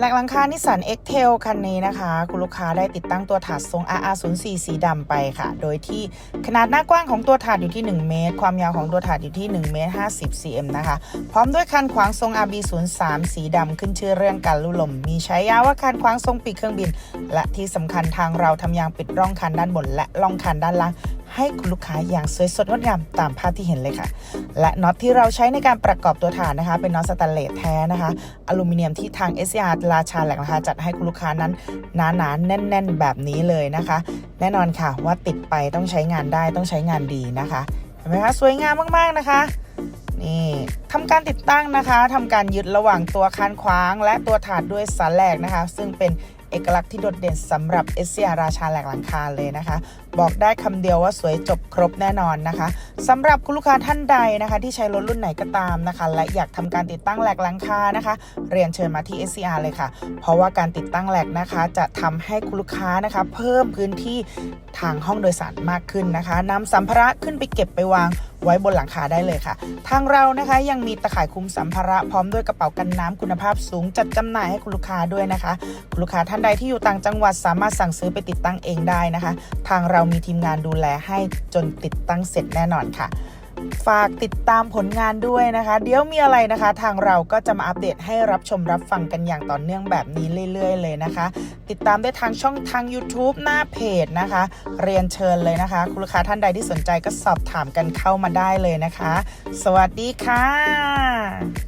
แหลกหลังคานิสสัน X-Trail คันนี้นะคะ คุณลูกค้าได้ติดตั้งตัวถาดทรง RR04 สีดำไปค่ะ โดยที่ขนาดหน้ากว้างของตัวถาดอยู่ที่ 1 เมตร ความยาวของตัวถาดอยู่ที่1เมตร50 cm นะคะ พร้อมด้วยคันขวางทรง RB03 สีดำขึ้นชื่อเรื่องการลู่ลม มีใช้ยาว่าคันขวางทรงปีกเครื่องบิน และที่สำคัญทางเราทำยางปิดร่องคันด้านบนและร่องคันด้านล่าง ให้คุณลูกค้าอย่างสวยสดงดงามตามภาพที่เห็นเลยค่ะ และน็อตที่เราใช้ในการประกอบตัวฐานนะคะ เป็นน็อตสแตนเลสแท้นะคะอลูมิเนียมที่ทาง s อ r ราชาแหลกนะคะจัดให้คุณลูกค้านั้นหนาๆแน่น ๆ แบบนี้เลยนะคะ แน่นอนค่ะว่าติดไปต้องใช้งานได้ต้องใช้งานดีนะคะเห็นไหมคะสวยงามมากๆนะคะ นี่ทำการติดตั้งนะคะทำการยึดระหว่างตัวคานขวาง และตัวถาดด้วยสาแหลกนะคะ ซึ่งเป็นเอกลักษณ์ที่โดดเด่นสำหรับเอเชียราชาแหลกหลังคาเลยนะคะ บอกได้คำเดียวว่าสวยจบครบแน่นอนนะคะสำหรับคุณลูกค้าท่านใดนะคะ ที่ใช้รถรุ่นไหนก็ตามนะคะ และอยากทำการติดตั้งแหลกหลังคานะคะ เรียนเชิญมาที่ SCR เลยค่ะ เพราะว่าการติดตั้งแหลกนะคะ จะทำให้คุณลูกค้านะคะ เพิ่มพื้นที่ทางห้องโดยสารมากขึ้นนะคะนำสัมภาระขึ้นไปเก็บไปวาง ไว้บนหลังคาได้เลยค่ะ ทางเรานะคะยังมีตะข่ายคุมสัมภาระพร้อมด้วยกระเป๋ากันน้ำคุณภาพสูง จัดจำหน่ายให้คุณลูกค้าด้วยนะคะ คุณลูกค้าท่านใดที่อยู่ต่างจังหวัดสามารถสั่งซื้อไปติดตั้งเองได้นะคะ ทางเรามีทีมงานดูแลให้จนติดตั้งเสร็จแน่นอนค่ะ ฝากติดตามผลงานด้วยนะคะ เดี๋ยวมีอะไรนะคะ ทางเราก็จะมาอัปเดตให้รับชมรับฟังกันอย่างต่อเนื่องแบบนี้เรื่อย ๆ เลยนะคะ ติดตามได้ทางช่องทาง YouTube หน้าเพจนะคะ เรียนเชิญเลยนะคะ คุณลูกค้าท่านใดที่สนใจก็สอบถามกันเข้ามาได้เลยนะคะ สวัสดีค่ะ